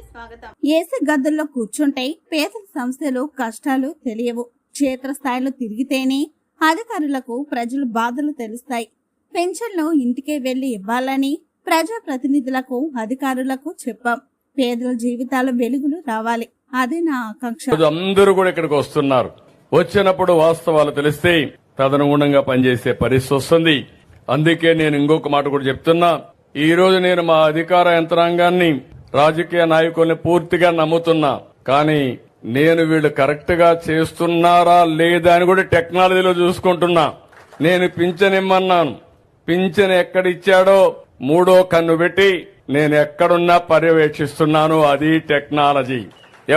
స్వాగతం. ఏసీ గదుల్లో కూర్చుంటే పేదల సమస్యలు కష్టాలు తెలియవు. క్షేత్రస్థాయిలో తిరిగితేనే అధికారులకు ప్రజల బాధలు తెలుస్తాయి. పెన్షన్లు ఇంటికే వెళ్ళి ఇవ్వాలని ప్రజా ప్రతినిధులకు అధికారులకు చెప్పాం. పేదల జీవితాల వెలుగులు రావాలి. అదే నా ఆకాంక్ష. అందరూ కూడా ఇక్కడికి వస్తున్నారు. వచ్చినప్పుడు వాస్తవాలు తెలిస్తే తదనుగుణంగా పనిచేసే పరిస్థితి వస్తుంది. అందుకే నేను ఇంకొక మాట కూడా చెప్తున్నా. ఈ రోజు నేను మా అధికార యంత్రాంగాన్ని రాజకీయ నాయకుల్ని పూర్తిగా నమ్ముతున్నా. కానీ నేను వీళ్ళు కరెక్ట్గా చేస్తున్నారా లేదా అని కూడా టెక్నాలజీలో చూసుకుంటున్నా. నేను పింఛన్ ఇమ్మన్నాను పింఛన్ ఎక్కడిచ్చాడో మూడో కన్ను పెట్టి నేను ఎక్కడున్నా పర్యవేక్షిస్తున్నాను. అది టెక్నాలజీ.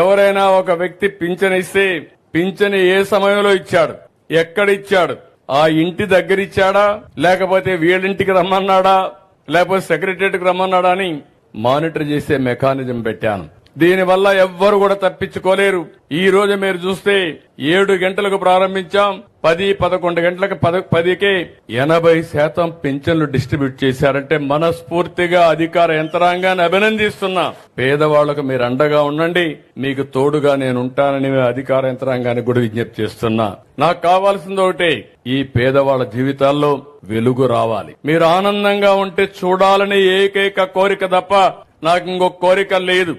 ఎవరైనా ఒక వ్యక్తి పింఛన్ ఇస్తే పింఛన్ ఏ సమయంలో ఇచ్చాడు? ఎక్కడిచ్చాడు? ఆ ఇంటి దగ్గర ఇచ్చాడా లేకపోతే వీళ్ళింటికి రమ్మన్నాడా? లేకపోతే సెక్రటరియట్కి రమ్మన్నాడా అని మానిటర్ చేసే మెకానిజం పెట్టాను. దీనివల్ల ఎవ్వరు కూడా తప్పించుకోలేరు. ఈ రోజు మీరు చూస్తే ఏడు గంటలకు ప్రారంభించాం. పది పదకొండు గంటలకు పద పదికే ఎనభై శాతం పింఛన్లు డిస్ట్రిబ్యూట్ చేశారంటే మనస్ఫూర్తిగా అధికార యంత్రాంగాన్ని అభినందిస్తున్నా. పేదవాళ్ళకు మీరు అండగా ఉండండి. మీకు తోడుగా నేను ఉంటానని అధికార యంత్రాంగాన్ని కూడా విజ్ఞప్తి చేస్తున్నా. నాకు కావాల్సింది ఒకటే ఈ పేదవాళ్ళ జీవితాల్లో వెలుగు రావాలి. మీరు ఆనందంగా ఉంటే చూడాలని ఏకైక కోరిక తప్ప నాకు ఇంకొక కోరిక లేదు.